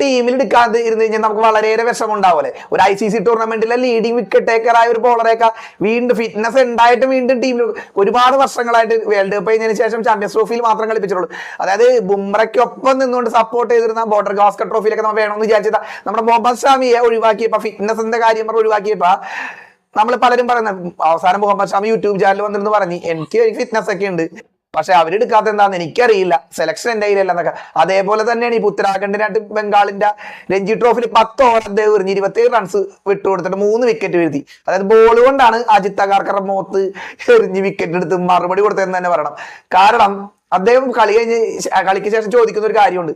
ടീമിൽ എടുക്കാതെ ഇരുന്ന് കഴിഞ്ഞാൽ നമുക്ക് വളരെയേറെ വിഷമം ഉണ്ടാവുമല്ലേ ഒരു ഐ സി സി ടൂർണമെന്റിലെ ലീഡിംഗ് വിക്കറ്റ് ടേക്കറായ ഒരു ബോളറേക്ക വീണ്ടും ഫിറ്റ്നസ് ഉണ്ടായിട്ട് വീണ്ടും ടീമിൽ ഒരുപാട് വർഷങ്ങളായിട്ട് വേൾഡ് കപ്പ് കഴിഞ്ഞതിന് ശേഷം ചാമ്പ്യൻസ് ട്രോഫിയിൽ മാത്രം കളിപ്പിച്ചിട്ടുള്ളൂ. അതായത് ബുംറയ്ക്കൊപ്പം നിന്നുകൊണ്ട് സപ്പോർട്ട് ചെയ്തിരുന്ന ബോർഡർ ഗാസ്കർ ട്രോഫിയിലൊക്കെ നമ്മൾ വേണമെന്ന് വിചാരിച്ചതാ. നമ്മുടെ മുഹമ്മദ് ഷാമിയെ ഒഴിവാക്കിയപ്പോൾ ഫിറ്റ്നസിന്റെ കാര്യം പറഞ്ഞ് ഒഴിവാക്കിയപ്പോൾ നമ്മൾ പലരും പറയുന്നത് അവസാനം മുഹമ്മദ് ഷാമി യൂട്യൂബ് ചാനൽ വന്നിരുന്നു പറഞ്ഞു എനിക്ക് ഫിറ്റ്നസ് ഒക്കെ ഉണ്ട്. പക്ഷെ അവരെടുക്കാത്ത എന്താന്ന് എനിക്കറിയില്ല. സെലക്ഷൻ എന്റെ കയ്യിലല്ല എന്നൊക്കെ. അതേപോലെ തന്നെയാണ് ഈ ഉത്തരാഖണ്ഡിനായിട്ട് ബംഗാളിന്റെ രഞ്ജി ട്രോഫിയിൽ പത്ത് ഓവർ അദ്ദേഹം എറിഞ്ഞ് ഇരുപത്തേഴ് റൺസ് വിട്ടുകൊടുത്തിട്ട് മൂന്ന് വിക്കറ്റ് വീഴ്ത്തി. അതായത് ബോൾ കൊണ്ടാണ് അജിത് അഗാർക്കറുടെ മോത്ത് എറിഞ്ഞ് വിക്കറ്റ് എടുത്ത് മറുപടി കൊടുത്തതെന്ന് തന്നെ പറയണം. കാരണം അദ്ദേഹം കളി കഴിഞ്ഞ് കളിക്ക് ശേഷം ചോദിക്കുന്ന ഒരു കാര്യമുണ്ട്.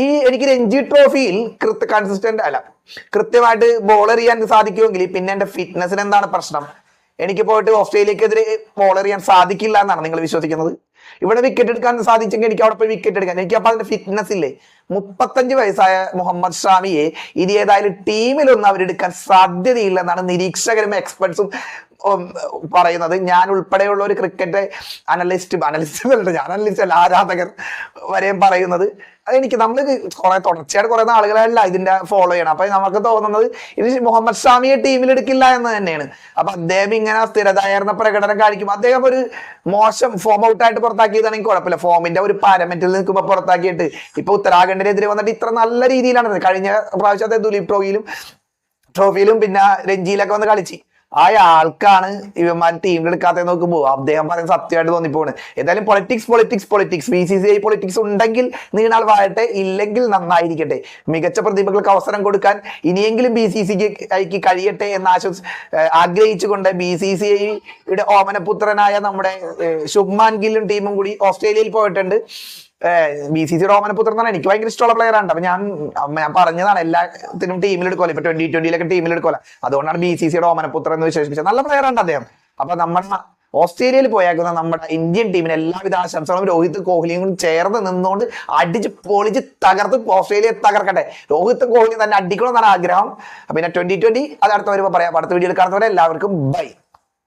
ഈ എനിക്ക് രഞ്ജി ട്രോഫിയിൽ കൃത്യ കൺസിസ്റ്റന്റ് അല്ല. കൃത്യമായിട്ട് ബോൾ എറിയാൻ സാധിക്കുമെങ്കിൽ പിന്നെ എന്റെ ഫിറ്റ്നസിന് എന്താണ് പ്രശ്നം? എനിക്ക് പോയിട്ട് ഓസ്ട്രേലിയക്കെതിരെ ബോൾ എറിയാൻ സാധിക്കില്ല എന്നാണ് നിങ്ങൾ വിശ്വസിക്കുന്നത്? ഇവിടെ വിക്കറ്റ് എടുക്കാൻ സാധിച്ചെങ്കിൽ എനിക്ക് അവിടെ പോയി വിക്കറ്റ് എടുക്കാൻ എനിക്ക് അപ്പം അതിന്റെ ഫിറ്റ്നസ് ഇല്ലേ? മുപ്പത്തഞ്ച് വയസ്സായ മുഹമ്മദ് ഷാമിയെ ഇനി ഏതായാലും ടീമിലൊന്നും അവരെടുക്കാൻ സാധ്യതയില്ലെന്നാണ് നിരീക്ഷകരും എക്സ്പെർട്സും പറയുന്നത്. ഞാൻ ഉൾപ്പെടെയുള്ള ഒരു ക്രിക്കറ്റ് അനലിസ്റ്റ് അനലിസ്റ്റ് ഞാൻ അനലിസ്റ്റ് അല്ല ആരാധകർ വരെയും പറയുന്നത്. അതെനിക്ക് നമ്മൾ കുറെ തുടർച്ചയായിട്ട് കുറെ നാളുകളല്ല ഇതിന്റെ ഫോളോ ചെയ്യണം അപ്പൊ നമുക്ക് തോന്നുന്നത് ഇത് മുഹമ്മദ് ഷാമിയെ ടീമിൽ എടുക്കില്ല എന്ന് തന്നെയാണ്. അപ്പൊ അദ്ദേഹം ഇങ്ങനെ സ്ഥിരതായിരുന്ന പ്രകടനം കാണിക്കും അദ്ദേഹം ഒരു മോശം ഫോം ഔട്ട് ആയിട്ട് പുറത്താക്കിയതാണെങ്കിൽ കുഴപ്പമില്ല. ഫോമിന്റെ ഒരു പാരമെന്റിൽ നിൽക്കുമ്പോൾ പുറത്താക്കിയിട്ട് ഇപ്പൊ ഉത്തരാഖണ്ഡിനെതിരെ വന്നിട്ട് ഇത്ര നല്ല രീതിയിലാണ്. കഴിഞ്ഞ പ്രാവശ്യത്തെ ദുലീപ് ട്രോഫിയിലും ട്രോഫിയിലും പിന്നെ രഞ്ജിയിലൊക്കെ വന്ന് കളിച്ച്. ആ ആൾക്കാണ് ഇവന്മാർ ടീമിൽ എടുക്കാത്ത നോക്കുമ്പോൾ അദ്ദേഹം പറയുന്നത് സത്യമായിട്ട് തോന്നിപ്പോണ്. ഏതായാലും politics politics politics B C C I politics ഉണ്ടെങ്കിൽ നീണാൾ വാഴട്ടെ ഇല്ലെങ്കിൽ നന്നായിരിക്കട്ടെ. മികച്ച പ്രതിഭകൾക്ക് അവസരം കൊടുക്കാൻ ഇനിയെങ്കിലും ബി സി സി ഐക്ക് കഴിയട്ടെ എന്ന് ആശ്വസ് ആഗ്രഹിച്ചുകൊണ്ട് ബി സി സി ഐയുടെ ഓമനപുത്രനായ നമ്മുടെ ശുഭ്മാൻ ഗില്ലും ടീമും കൂടി ഓസ്ട്രേലിയയിൽ പോയിട്ടുണ്ട്. ബി സി സി റോമനപുത്രൻ എന്നാണ്. എനിക്ക് ഭയങ്കര ഇഷ്ടമുള്ള പ്ലെയർ ആണ്. അപ്പൊ ഞാൻ ഞാൻ പറഞ്ഞതാണ് എല്ലാത്തിനും ടീമിൽ എടുക്കുമല്ലോ ഇപ്പൊ ട്വന്റി ട്വന്റിയിലൊക്കെ ടീമിൽ എടുക്കുമല്ലോ അതുകൊണ്ടാണ് ബി സി സി റോമനപുത്രം എന്ന് വിശേഷിപ്പിച്ചത്. നല്ല പ്ലെയർ ആണ് അദ്ദേഹം. അപ്പൊ നമ്മുടെ ഓസ്ട്രേലിയയിൽ പോയേക്കുന്ന നമ്മുടെ ഇന്ത്യൻ ടീമിന് എല്ലാവിധ ആശംസകളും രോഹിത് കോഹ്ലിയും ചേർന്ന് നിന്നുകൊണ്ട് അടിച്ച് പൊളിച്ച് തകർത്ത് ഓസ്ട്രേലിയ തകർക്കട്ടെ. രോഹിത് കോഹ്ലി തന്നെ അടിക്കണമെന്നാണ് ആഗ്രഹം. പിന്നെ ട്വന്റി ട്വന്റി അത് അടുത്ത വരുമ്പോൾ പറയാം. അടുത്ത വീഡിയോ കാണുന്നവരെ എല്ലാവർക്കും ബൈ